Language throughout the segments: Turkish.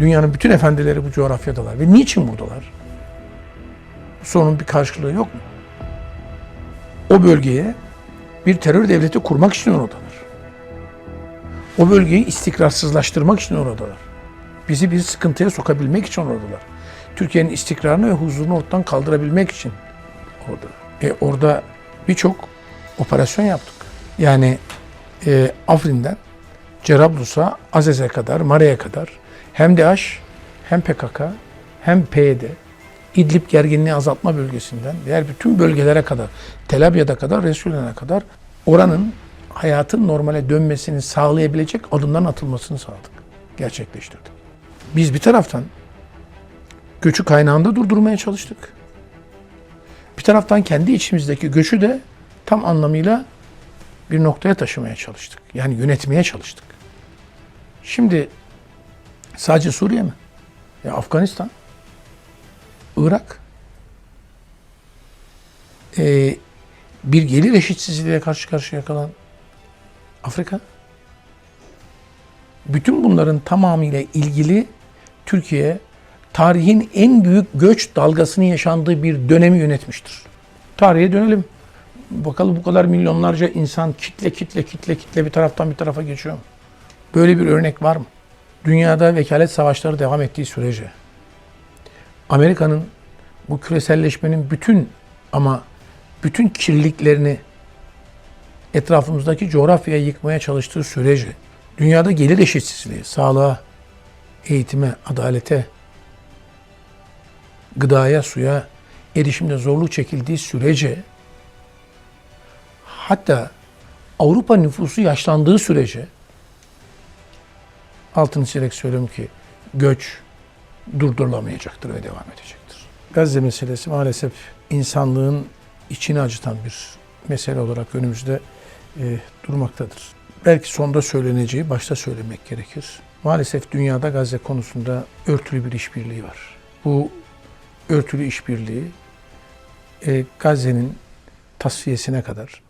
Dünyanın bütün efendileri bu coğrafyadalar. Ve niçin buradalar? Bu sorunun bir karşılığı yok mu? O bölgeye bir terör devleti kurmak için oradalar. O bölgeyi istikrarsızlaştırmak için oradalar. Bizi bir sıkıntıya sokabilmek için oradalar. Türkiye'nin istikrarını ve huzurunu ortadan kaldırabilmek için oradalar. E orada birçok operasyon yaptık. Yani e, Afrin'den Cerablus'a, Azez'e kadar, Mare'ye kadar hem DAEŞ hem PKK hem PYD İdlib gerginliği azaltma bölgesinden diğer bütün bölgelere kadar, Tel Abyad'a kadar, Resulen'e kadar oranın hayatın normale dönmesini sağlayabilecek adımların atılmasını sağladık, gerçekleştirdik. Biz bir taraftan göçü kaynağında durdurmaya çalıştık. Bir taraftan kendi içimizdeki göçü de tam anlamıyla bir noktaya taşımaya çalıştık. Yani yönetmeye çalıştık. Şimdi sadece Suriye mi? Ya Afganistan, Irak, Ee, bir gelir eşitsizliğiyle karşı karşıya kalan Afrika. Bütün bunların tamamıyla ilgili Türkiye tarihin en büyük göç dalgasının yaşandığı bir dönemi yönetmiştir. Tarihe dönelim. Bakalım bu kadar milyonlarca insan kitle kitle kitle kitle bir taraftan bir tarafa geçiyor? Böyle bir örnek var mı? Dünyada vekalet savaşları devam ettiği sürece Amerika'nın bu küreselleşmenin bütün ama bütün kirliliklerini etrafımızdaki coğrafyaya yıkmaya çalıştığı sürece dünyada gelir eşitsizliği, sağlığa, eğitime, adalete, gıdaya, suya erişimde zorluk çekildiği sürece hatta Avrupa nüfusu yaşlandığı sürece altını çizerek söylüyorum ki göç durdurulamayacaktır ve devam edecektir. Gazze meselesi maalesef insanlığın içini acıtan bir mesele olarak önümüzde e, durmaktadır. Belki sonda söyleneceği başta söylemek gerekir. Maalesef dünyada Gazze konusunda örtülü bir işbirliği var. Bu örtülü işbirliği e, Gazze'nin tasfiyesine kadar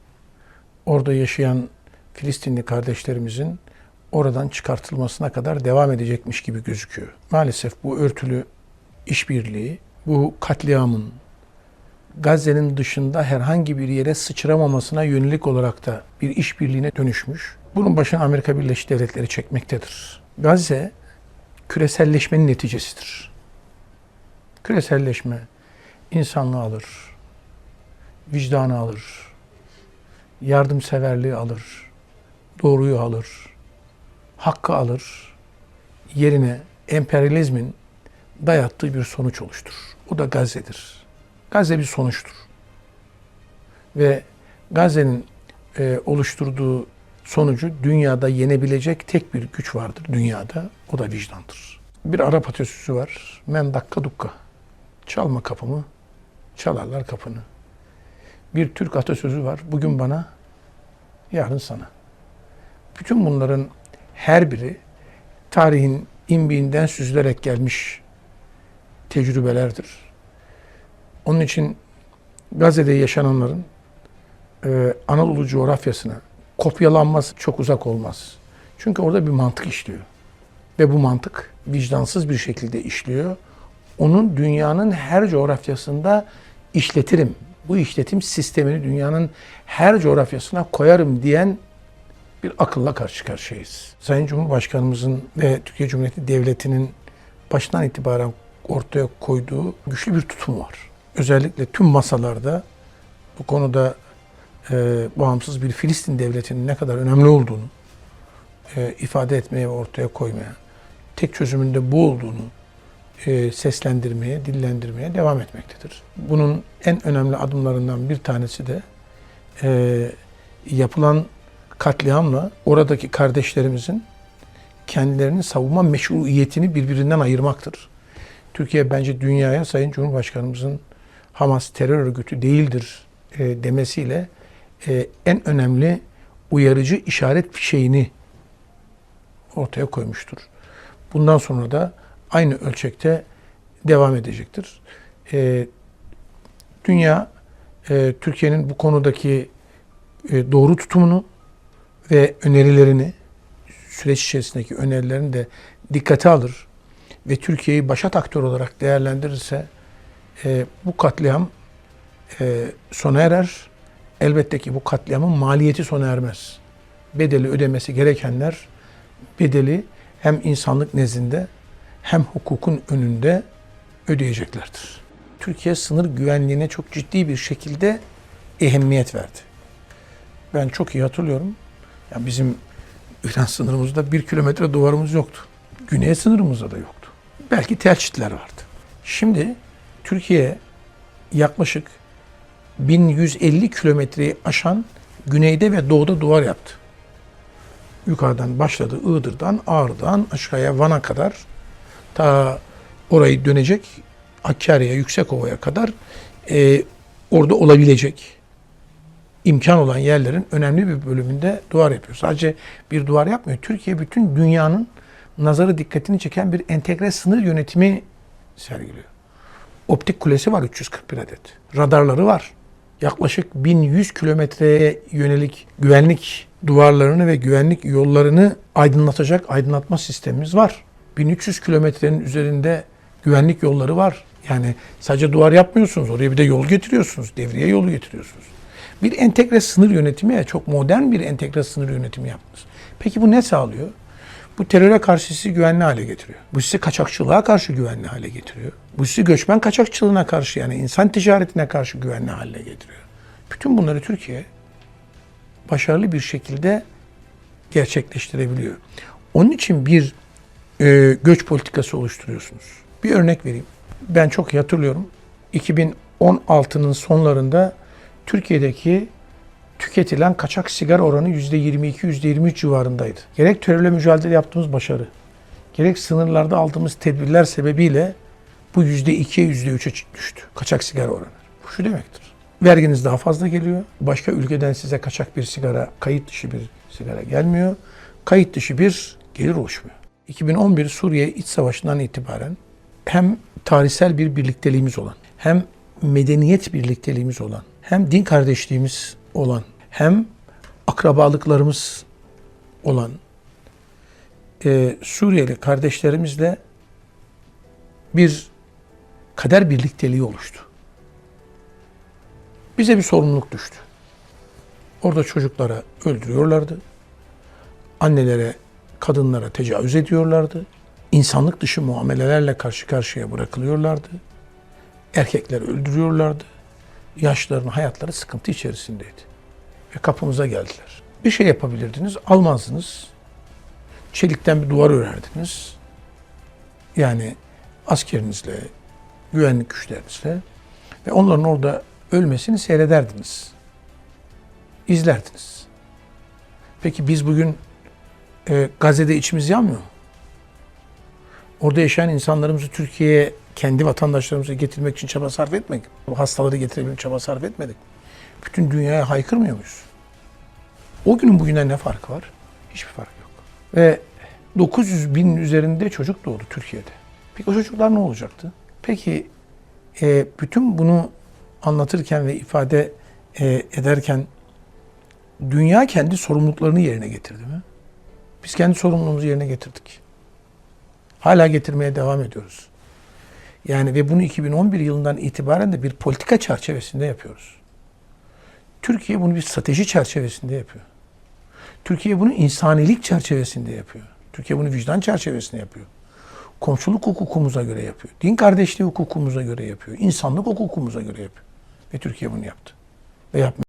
orada yaşayan Filistinli kardeşlerimizin oradan çıkartılmasına kadar devam edecekmiş gibi gözüküyor. Maalesef bu örtülü işbirliği, bu katliamın Gazze'nin dışında herhangi bir yere sıçramamasına yönelik olarak da bir işbirliğine dönüşmüş. Bunun başına Amerika Birleşik Devletleri çekmektedir. Gazze küreselleşmenin neticesidir. Küreselleşme insanlığı alır, vicdanı alır, yardımseverliği alır, doğruyu alır, hakkı alır, yerine emperyalizmin dayattığı bir sonuç oluşturur. O da Gazze'dir. Gazze bir sonuçtur. Ve Gazze'nin e, oluşturduğu sonucu dünyada yenebilecek tek bir güç vardır dünyada. O da vicdandır. Bir Arap atasözü var. Men dakka dukka. Çalma kapımı, çalarlar kapını. Bir Türk atasözü var. Bugün bana, yarın sana. Bütün bunların her biri tarihin imbiğinden süzülerek gelmiş tecrübelerdir. Onun için Gazze'de yaşananların e, Anadolu coğrafyasına kopyalanması çok uzak olmaz. Çünkü orada bir mantık işliyor. Ve bu mantık vicdansız bir şekilde işliyor. Onun dünyanın her coğrafyasında işletirim. Bu işletim sistemini dünyanın her coğrafyasına koyarım diyen bir akılla karşı karşıyayız. Sayın Cumhurbaşkanımızın ve Türkiye Cumhuriyeti Devleti'nin baştan itibaren ortaya koyduğu güçlü bir tutum var. Özellikle tüm masalarda bu konuda e, bağımsız bir Filistin devletinin ne kadar önemli olduğunu e, ifade etmeye ve ortaya koymaya, tek çözümün de bu olduğunu e, seslendirmeye, dillendirmeye devam etmektedir. Bunun en önemli adımlarından bir tanesi de e, yapılan katliamla oradaki kardeşlerimizin kendilerini savunma meşruiyetini birbirinden ayırmaktır. Türkiye bence dünyaya Sayın Cumhurbaşkanımızın Hamas terör örgütü değildir e, demesiyle e, en önemli uyarıcı işaret fişeğini ortaya koymuştur. Bundan sonra da aynı ölçekte devam edecektir. E, dünya e, Türkiye'nin bu konudaki e, doğru tutumunu ve önerilerini süreç içerisindeki önerilerini de dikkate alır ve Türkiye'yi başat aktör olarak değerlendirirse e, bu katliam e, sona erer. Elbette ki bu katliamın maliyeti sona ermez. Bedeli ödemesi gerekenler bedeli hem insanlık nezdinde hem hukukun önünde ödeyeceklerdir. Türkiye sınır güvenliğine çok ciddi bir şekilde ehemmiyet verdi. Ben çok iyi hatırlıyorum. Ya bizim İran sınırımızda bir kilometre duvarımız yoktu. Güney sınırımızda da yoktu. Belki telçitler vardı. Şimdi Türkiye yaklaşık 1150 kilometreyi aşan güneyde ve doğuda duvar yaptı. Yukarıdan başladı Iğdır'dan, Ağrı'dan aşağıya Van'a kadar ta orayı dönecek Hakkari'ye, Yüksekova'ya kadar e, orada olabilecek imkan olan yerlerin önemli bir bölümünde duvar yapıyor. Sadece bir duvar yapmıyor. Türkiye bütün dünyanın nazarı dikkatini çeken bir entegre sınır yönetimi sergiliyor. Optik kulesi var 341 adet. Radarları var. Yaklaşık 1100 kilometreye yönelik güvenlik duvarlarını ve güvenlik yollarını aydınlatacak aydınlatma sistemimiz var. 1300 kilometrenin üzerinde güvenlik yolları var. Yani sadece duvar yapmıyorsunuz. Oraya bir de yol getiriyorsunuz. Devriye yolu getiriyorsunuz. Bir entegre sınır yönetimi, çok modern bir entegre sınır yönetimi yaptınız. Peki bu ne sağlıyor? Bu teröre karşı sizi güvenli hale getiriyor. Bu sizi kaçakçılığa karşı güvenli hale getiriyor. Bu sizi göçmen kaçakçılığına karşı yani insan ticaretine karşı güvenli hale getiriyor. Bütün bunları Türkiye başarılı bir şekilde gerçekleştirebiliyor. Onun için bir e, göç politikası oluşturuyorsunuz. Bir örnek vereyim. Ben çok iyi hatırlıyorum. 2016'nın sonlarında Türkiye'deki tüketilen kaçak sigara oranı %22-23 civarındaydı. Gerek terörle mücadele yaptığımız başarı, gerek sınırlarda aldığımız tedbirler sebebiyle bu %2'ye %3'e düştü kaçak sigara oranı. Bu şu demektir. Verginiz daha fazla geliyor. Başka ülkeden size kaçak bir sigara, kayıt dışı bir sigara gelmiyor. Kayıt dışı bir gelir oluşmuyor. 2011 Suriye iç savaşından itibaren hem tarihsel bir birlikteliğimiz olan, hem medeniyet birlikteliğimiz olan, hem din kardeşliğimiz olan, hem akrabalıklarımız olan e, Suriyeli kardeşlerimizle bir kader birlikteliği oluştu. Bize bir sorumluluk düştü. Orada çocuklara öldürüyorlardı. Annelere, kadınlara tecavüz ediyorlardı. İnsanlık dışı muamelelerle karşı karşıya bırakılıyorlardı. Erkekler öldürüyorlardı. Yaşlarının hayatları sıkıntı içerisindeydi. Ve kapımıza geldiler. Bir şey yapabilirdiniz, almazdınız. Çelikten bir duvar örerdiniz. Yani askerinizle, güvenlik güçlerinizle ve onların orada ölmesini seyrederdiniz. İzlerdiniz. Peki biz bugün e, Gazze'de içimiz yanmıyor mu? Orada yaşayan insanlarımızı Türkiye'ye kendi vatandaşlarımızı getirmek için çaba sarf etmedik. Bu hastaları getirebilmek için çaba sarf etmedik. Bütün dünyaya haykırmıyor muyuz? O günün bugünden ne farkı var? Hiçbir fark yok. Ve 900 bin üzerinde çocuk doğdu Türkiye'de. Peki o çocuklar ne olacaktı? Peki e, bütün bunu anlatırken ve ifade e, ederken dünya kendi sorumluluklarını yerine getirdi mi? Biz kendi sorumluluğumuzu yerine getirdik. Hala getirmeye devam ediyoruz. Yani ve bunu 2011 yılından itibaren de bir politika çerçevesinde yapıyoruz. Türkiye bunu bir strateji çerçevesinde yapıyor. Türkiye bunu insanilik çerçevesinde yapıyor. Türkiye bunu vicdan çerçevesinde yapıyor. Komşuluk hukukumuza göre yapıyor. Din kardeşliği hukukumuza göre yapıyor. İnsanlık hukukumuza göre yapıyor. Ve Türkiye bunu yaptı. Ve yapmıyor.